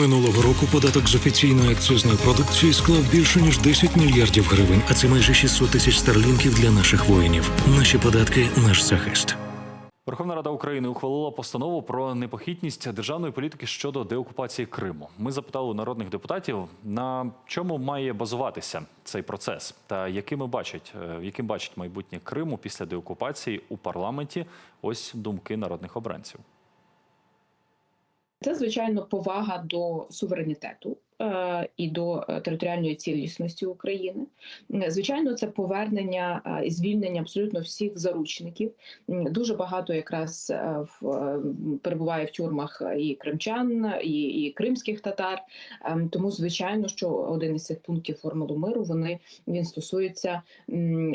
Минулого року податок з офіційної акцизної продукції склав більше ніж 10 мільярдів гривень, а це майже 600 тисяч старлінків для наших воїнів. Наші податки наш захист. Верховна Рада України ухвалила постанову про непохитність державної політики щодо деокупації Криму. Ми запитали у народних депутатів, на чому має базуватися цей процес, та якими бачать, е, яким бачить майбутнє Криму після деокупації у парламенті. Ось думки народних обранців. Це звичайно повага до суверенітету е, і до е, територіальної цілісності України. Звичайно, це повернення е, і звільнення абсолютно всіх заручників. Дуже багато якраз в, перебуває в тюрмах і кримчан, і, і кримських татар. Ем, Тому, звичайно, що один із цих пунктів формули миру вони він стосується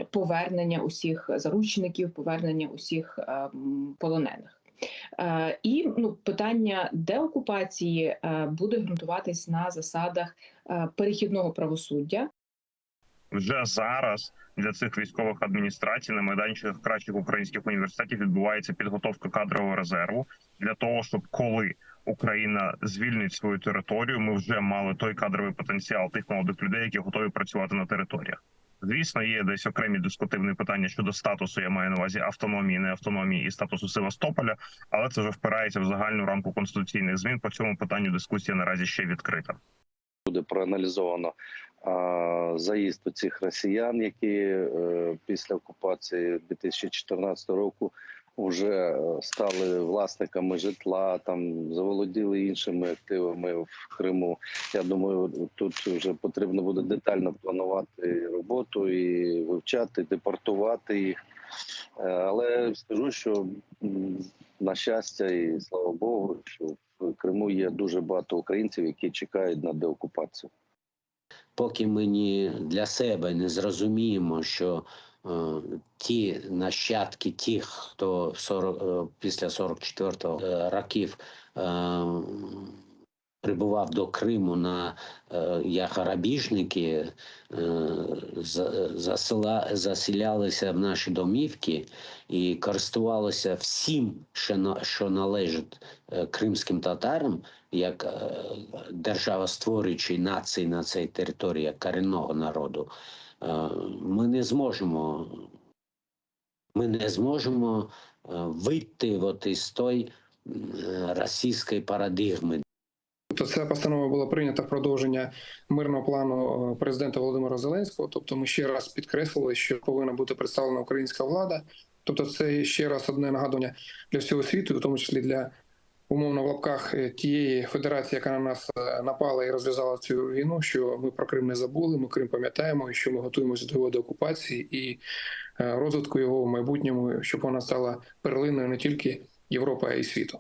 повернення усіх заручників, повернення усіх е, полонених. Е, І ну, питання деокупації е, буде ґрунтуватись на засадах е, перехідного правосуддя. вже зараз для цих військових адміністрацій на майданчиках кращих українських університетів відбувається підготовка кадрового резерву для того, щоб коли Україна звільнить свою територію, ми вже мали той кадровий потенціал тих молодих людей, які готові працювати на територіях. Звісно, є десь окремі дискутивні питання щодо статусу. Я маю на увазі автономії, не автономії і статусу Севастополя, але це вже впирається в загальну рамку конституційних змін. По цьому питанню дискусія наразі ще відкрита. буде проаналізовано а, заїзд у цих росіян, які е, після окупації 2014 року вже е, стали власниками житла, там заволоділи іншими активами в Криму. Я думаю, тут вже потрібно буде детально планувати роботу і вивчати, депортувати їх. Е, Але скажу, що на щастя, і слава Богу, що в Криму є дуже багато українців, які чекають на деокупацію. поки ми для себе не зрозуміємо, що ті нащадки тих, хто в 40, е, після 44-го е, років е, прибував до Криму на е, як грабіжники, е, засила, заселялися в наші домівки і користувалися всім, що, на, що належить е, кримським татарам, як е, державостворюючій нації на цій території як корінного народу, е, ми не зможемо. Ми не зможемо е, вийти от із той е, російської парадигми, Тобто ця постанова була прийнята в продовження мирного плану е, президента Володимира Зеленського. Тобто, ми ще раз підкреслили, що повинна бути представлена українська влада. Тобто, це ще раз одне нагадування для всього світу, в тому числі для умовно в лапках е, тієї федерації, яка на нас е, напала і розв'язала цю війну. Що ми про Крим не забули, ми Крим пам'ятаємо, і що ми готуємося до його деокупації і розвитку його в майбутньому, щоб вона стала перлиною не тільки Європи, а й світу.